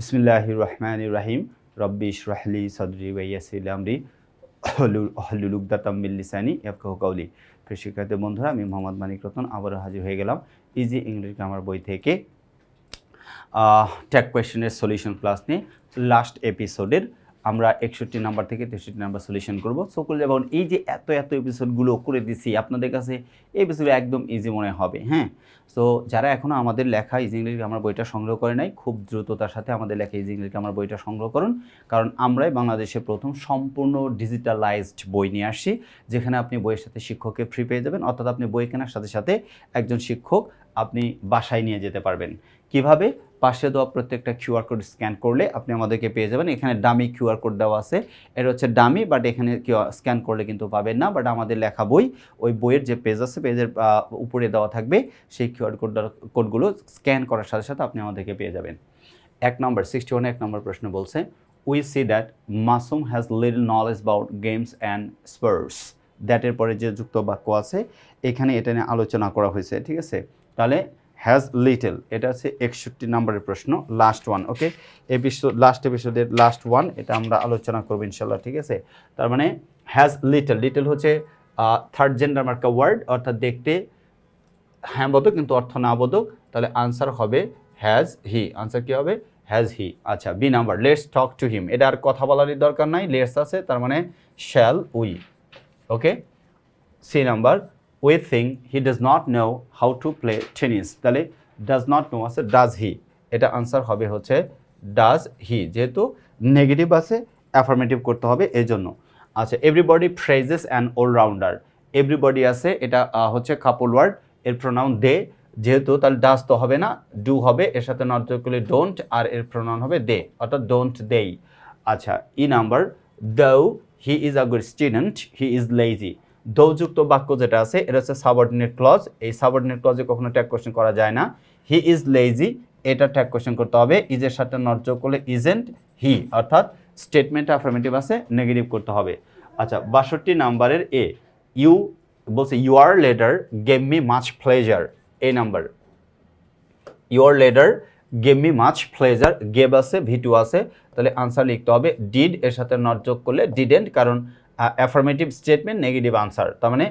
বিসমিল্লাহ রহমান রাহিম রব্বি ইশরাহলি সদরি ওয়াইয়াসিল আমরি হলুলুকদাতামিল্লিসানি ইয়াফকাহু কাউলি প্রিয় শিক্ষার্থী বন্ধুরা, আমি মোহাম্মদ মানিক রতন আবারও হাজির হয়ে গেলাম ইজি ইংলিশ গ্রামার বই থেকে। ট্যাগ কোয়েশ্চেনের সলিউশন ক্লাস নিয়ে লাস্ট এপিসোডের আমরা একষট্টি নাম্বার থেকে তেষট্টি নাম্বার সলিউশন করব। সকল যেমন এই যে এত এত এপিসোডগুলো করে দিছি, আপনাদের কাছে এই এপিসোড একদম ইজি মনে হবে হ্যাঁ? সো যারা এখনও আমাদের লেখা ইজি ইংলিশ গ্রামার বইটা সংগ্রহ করে নাই, খুব দ্রুততার সাথে আমাদের লেখা ইজি ইংলিশ গ্রামার বইটা সংগ্রহ করুন। কারণ আমরাই বাংলাদেশের প্রথম সম্পূর্ণ ডিজিটালাইজড বই নিয়ে আসছি, যেখানে আপনি বইয়ের সাথে শিক্ষককে ফ্রি পেয়ে যাবেন, অর্থাৎ আপনি বই কেনার সাথে সাথে একজন শিক্ষক আপনি বাসায় নিয়ে যেতে পারবেন। কীভাবে? পাশে দেওয়া প্রত্যেকটা কিউআর কোড স্ক্যান করলে আপনি আমাদেরকে পেয়ে যাবেন। এখানে ডামি কিউআর কোড দেওয়া আছে। এটা হচ্ছে ডামি বাট এখানে স্ক্যান করলে কিন্তু পাবেন না। বাট আমাদের লেখা বই, ওই বইয়ের যে পেজ আছে পেজের উপরে দেওয়া থাকবে। সেই কিউআর কোড কোডগুলো স্ক্যান করার সাথে সাথে আপনি আমাদেরকে পেয়ে যাবেন। এক নম্বর সিক্সটি ওয়ান এক নম্বর প্রশ্ন বলছে we see that Masum has little knowledge about games and sports দ্যাটের পরে যে যুক্ত বাক্য আছে, এখানে এটা নিয়ে আলোচনা করা হয়েছে, ঠিক আছে? তাহলে হ্যাজ লিটল এটা হচ্ছে একষট্টি নম্বরের প্রশ্ন last one okay episode last এপিসোডের লাস্ট ওয়ান এটা আমরা আলোচনা করব ইনশাল্লাহ ঠিক আছে? তার মানে হ্যাজ লিটল লিটল হচ্ছে থার্ড জেন্ডার মার্কা ওয়ার্ড অর্থাৎ দেখতে হ্যাঁ বোধক কিন্তু অর্থ না বোধক, তাহলে আনসার হবে হ্যাজ হি আনসার কী হবে? হ্যাজ হি আচ্ছা B number let's talk to him এটা আর কথা বলারই দরকার নাই লেটস আছে, তার মানে shall we okay C number we think he does not know how to play tennis তাহলে ডাজ নট নো আছে ডাজ হি এটা আনসার হবে হচ্ছে ডাজ হি যেহেতু নেগেটিভ আছে অ্যাফার্মেটিভ করতে হবে এই জন্য আচ্ছা everybody phrases and allrounder everybody আছে, এটা হচ্ছে কাপল ওয়ার্ড এর প্রোনাউন দে যেহেতু তাহলে ডাস তো হবে না ডু হবে, এর সাথে নট করলে ডোন্ট আর এর প্রোনাউন হবে দে অর্থাৎ ডোন্ট দেই আচ্ছা E number though he is a good student he is lazy দৌযুক্ত বাক্য যেটা আছে, এটা হচ্ছে সাবঅর্ডিনেট ক্লজ এই সাবঅর্ডিনেট ক্লজে কখনো ট্যাগ কোশ্চেন করা যায় না। হি ইজ লেজি এটা ট্যাগ কোশ্চেন করতে হবে। ইজের সাথে নট যোগ করলে ইজেন্ট হি অর্থাৎ স্টেটমেন্ট অ্যাফার্মেটিভ আছে নেগেটিভ করতে হবে। আচ্ছা বাষট্টি নাম্বারের এ ইউ বলছে your letter gave me much pleasure এই number. Your letter gave me much pleasure gave আছে ভিটু আছে। তাহলে আনসার লিখতে হবে ডিড এর সাথে নট যোগ করলে ডিডেন্ট কারণ অ্যাফার্মেটিভ স্টেটমেন্ট নেগেটিভ আনসার তার মানে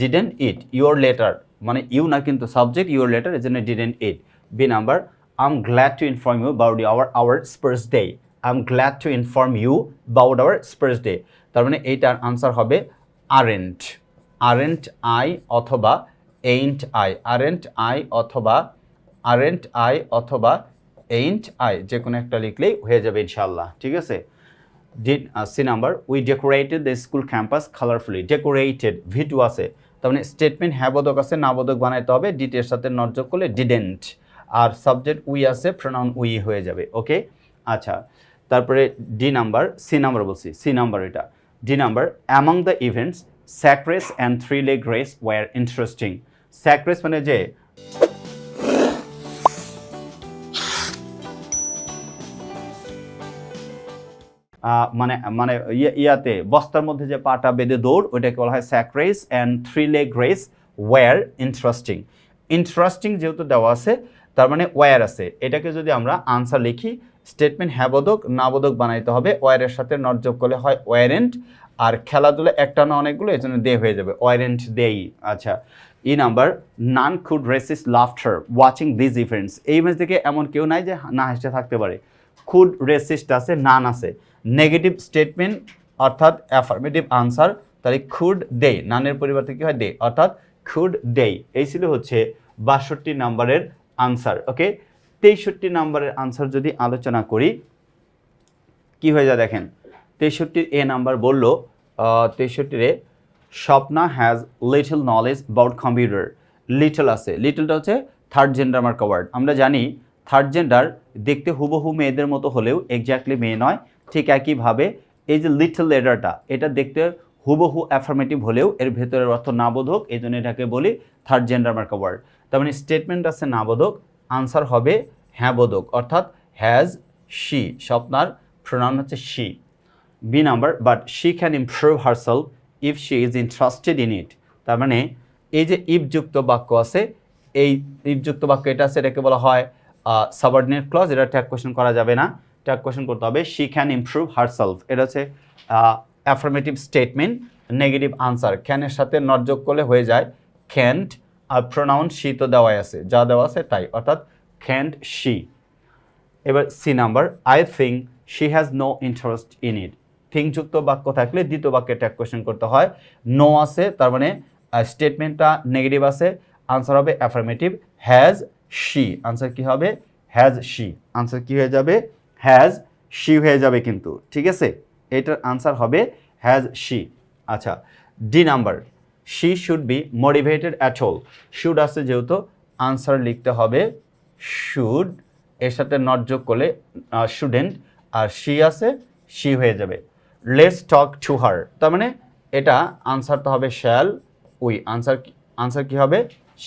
ডিডেন্ট ইট ইউর লেটার মানে ইউ না কিন্তু সাবজেক্ট ইউর লেটার এর জন্য didn't it B number I am glad to inform you about our our sports day I am glad to inform you about our sports day তার মানে এইটার answer হবে aren't aren't I অথবা ain't I aren't I অথবা aren't I অথবা ain't I যে কোনো একটা লিখলেই হয়ে যাবে ইনশাল্লাহ ঠিক আছে? Did C number we decorated the school campus colourfully decorated ভিটু আছে। তার মানে স্টেটমেন্ট হ্যাঁ বোধক আছে, না বোধক বানাইতে হবে ডিটের সাথে নট করলে ডিডেন্ট আর সাবজেক্ট উই আছে প্রোনাউন উই হয়ে যাবে ওকে আচ্ছা তারপরে ডি নাম্বার, সি নাম্বার বলছি, সি নাম্বার এটা। D number among the events sack race and three leg race were interesting sack race মানে যে মানে মানে ইয়াতে, বস্তার মধ্যে যে পাটা বেঁধে দৌড়, ওইটাকে বলা হয় sack race and three leg race were interesting interesting যেহেতু দেওয়া আছে, তার মানে ওয়ার আছে। এটাকে যদি আমরা আনসার লিখি স্টেটমেন্ট হ্যাবোধক, নাবোধক বানাইতে হবে। ওয়ারের সাথে নট যোগ করলে হয় ওয়ারেন্ট আর খেলাধুলা একটা না অনেকগুলো এই জন্য দে হয়ে যাবে। ওয়ারেন্ট দেই আচ্ছা। E number none could resist laughter watching this events এই ইভেন্টস থেকে এমন কেউ নাই যে না হেসে থাকতে পারে। খুড রেসিস্ট আছে নান আছে। নেগেটিভ স্টেটমেন্ট অর্থাৎ অ্যাফার্মেটিভ আনসার তাহলে খুড দে নানের পরিবর্তে কী হয় দে অর্থাৎ খুড দেই এই ছিল হচ্ছে বাষট্টি নাম্বারের আনসার ওকে তেষট্টি নাম্বারের আনসার যদি আলোচনা করি, কি হয়ে যায় দেখেন? তেষট্টির এ নাম্বার বলল তেষট্টিরে Swapna has little knowledge about computer little আছে। লিটলটা হচ্ছে থার্ড জেন্ডার মার্কা ওয়ার্ড আমরা জানি থার্ড জেন্ডার দেখতে হুবহু মেয়েদের মতো হলেও এক্স্যাক্টলি মেয়ে নয়, ঠিক একইভাবে এই যে লিটল লেডারটা এটা দেখতে হুবহু অ্যাফার্মেটিভ হলেও এর ভেতরের অর্থ নাবোধক এই জন্য এটাকে বলি থার্ড জেন্ডার মার্কা ওয়ার্ড তার মানে স্টেটমেন্ট আছে নাবোধক আনসার হবে হ্যাঁ বোধক অর্থাৎ হ্যাজ শি স্বপ্নার প্রোনাউন হচ্ছে she B number but she can improve herself if she is interested in it তার মানে এই যে ইফযুক্ত বাক্য আছে, এই ইফযুক্ত বাক্য এটা আছে, এটাকে বলা হয় সাবঅর্ডিনেট ক্লজ এটা ট্যাগ কোয়েশন করা যাবে না। ট্যাগ কোয়েশন করতে হবে শি ক্যান ইমপ্রুভ হারসেলফ এটা হচ্ছে অ্যাফার্মেটিভ স্টেটমেন্ট নেগেটিভ আনসার ক্যানের সাথে নট যোগ করলে হয়ে যায় ক্যান্ট আর প্রোনাউন শি তো দেওয়াই আছে। যা দেওয়া আছে তাই, অর্থাৎ ক্যান্ট শি এবার C number I think she has no interest in it থিংযুক্ত বাক্য থাকলে দ্বিতীয় বাক্যে ট্যাগ কোয়েশ্চেন করতে হয়। নো আছে, তার মানে স্টেটমেন্টটা নেগেটিভ আছে। আনসার হবে অ্যাফার্মেটিভ হ্যাজ শি আনসার কি হবে? হ্যাজ শি আনসার কি হয়ে যাবে? হ্যাজ শি হয়ে যাবে কিন্তু, ঠিক আছে? এটার আনসার হবে হ্যাজ শি আচ্ছা D number she should be motivated at all should আছে যেহেতু আনসার লিখতে হবে শুড এর সাথে নট যোগ করলে স্টুডেন্ট আর শি আছে শি হয়ে যাবে। লেটস টক টু হার তার মানে এটা আনসারটা হবে শ্যাল উই আনসার আনসার কি হবে?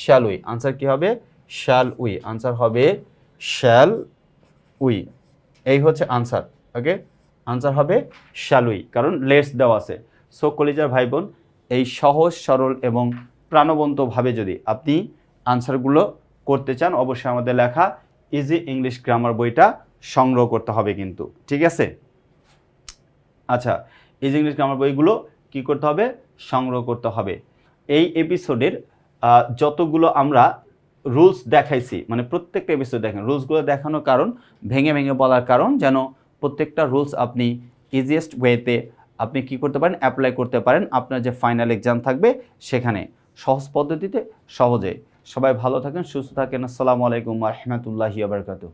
শ্যাল উই আনসার কি হবে? শ্যাল উই আনসার হবে শ্যাল উই এই হচ্ছে আনসার ওকে আনসার হবে শ্যাল উই কারণ লেটস দেওয়া আছে। সো কলিজার ভাই বোন এই সহজ, সরল এবং প্রাণবন্তভাবে যদি আপনি আনসারগুলো করতে চান, অবশ্যই আমাদের লেখা ইজি ইংলিশ গ্রামার বইটা সংগ্রহ করতে হবে কিন্তু, ঠিক আছে? আচ্ছা ইজি ইংলিশ গ্রামার বইগুলো কি করতে হবে? সংগ্রহ করতে হবে। এই এপিসোডের যতগুলো আমরা রুলস দেখাইছি মানে প্রত্যেকটা এপিসোড দেখেন। রুলসগুলো দেখানোর কারণ, ভেঙে ভেঙে বলার কারণ, যেন প্রত্যেকটা রুলস আপনি ইজিয়েস্ট ওয়েতে আপনি কি করতে পারেন অ্যাপ্লাই করতে পারেন, আপনার যে ফাইনাল এক্সাম থাকবে সেখানে। সহজ পদ্ধতিতে সহজে সবাই ভালো থাকেন, সুস্থ থাকেন। আসসালামু আলাইকুম রহমতুল্লাহি আবরকাতু